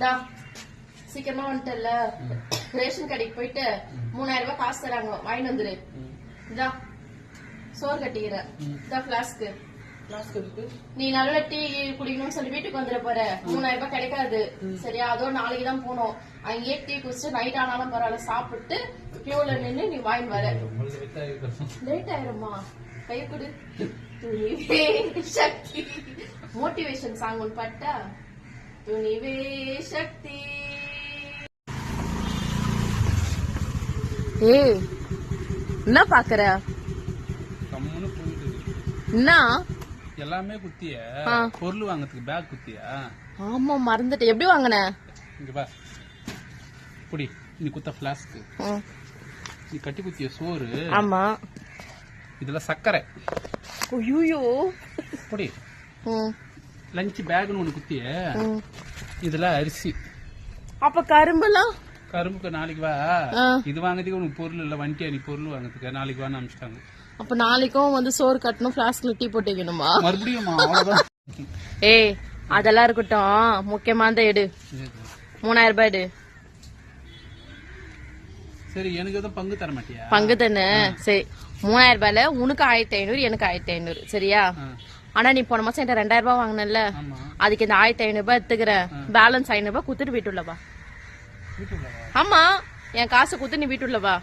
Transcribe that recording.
டா சீக்கிரமா வந்துட்டல ரேஷன் கடைக்கு போயிட்டு மூணாயிரம் ரூபாய் காசு தராங்க. வாங்கிட்டு வந்துரு. இதா சோறு கட்டிக்கிற. இதா பிளாஸ்க்கு நீ நல்ல டீ குடிக்கணும்னு சொல்லி வீட்டுக்கு வந்துட போற. மூணாயிரம் ரூபாய் கிடைக்காது. சரியா அதோ நாளைக்கு தான் போகணும். அங்கேயே டீ குடிச்சிட்டு நைட் ஆனாலும் பரவாயில்ல. சாப்பிட்டு கியூல நின்னு நீ வாங்கிட்டு வர. லேட் ஆயிருமா? கை கொடு. சக்தி. மோட்டிவேஷன் சாங் ஒன்று பாட்டா துணிவே சக்தி ஏய் என்ன பாக்குற? கம்முன்னு போயிட்டு என்ன? எல்லாமே குத்திய? ஆ. பொருள் வாங்குறதுக்கு பேக் குத்தியா? ஆமா மறந்துட்டேன். எப்படி வாங்கின? இங்க பா குடி. நீ குத்த பிளாஸ்க்கு நீ கட்டி குத்திய சோறு. ஆமா. இதுல சர்க்கரை. ஐயோ குடி. லஞ்ச் பேக்னு ஒண்ணு குத்திய. இதுல அரிசி. அப்ப கரும்புலாம் கரும்புக்கு நாளைக்கு வா. இது வாங்குறதுக்கு உனக்கு பொருள் இல்ல வண்டியா நீ பொருள் வாங்குறதுக்கு. நாளைக்கு வான்னு அனுப்பிச்சிட்டாங்க. அப்ப நாளைக்கும் வந்து சோறு கட்டணும் பிளாஸ்க்ல டீ போட்டு வைக்கணுமா மறுபடியும் ஏய் அதெல்லாம் இருக்கட்டும். முக்கியமானதை எடு. மூணாயிரம் ரூபாய் எடு. சரி எனக்கு எதுவும் பங்கு தர மாட்டியா? பங்கு தானே? சரி மூணாயிரம் ரூபாயில உனக்கு ஆயிரத்தி ஐநூறு எனக்கு ஆயிரத்தி ஐநூறு. சரியா. ஆனா நீ போன மாசம் என்கிட்ட ரெண்டாயிரம் ரூபாய் வாங்கினல அதுக்கு இந்த ஆயிரத்தி ஐநூறு ரூபாய் எடுத்துக்கிறேன் பேலன்ஸ் ஐநூறு ரூபாய் குத்துட்டு வீட்டுள்ள வா. வீட்டுக்குள்ள வா. ஆமா. என் காசு குத்து நீ வீட்டுள்ள வா.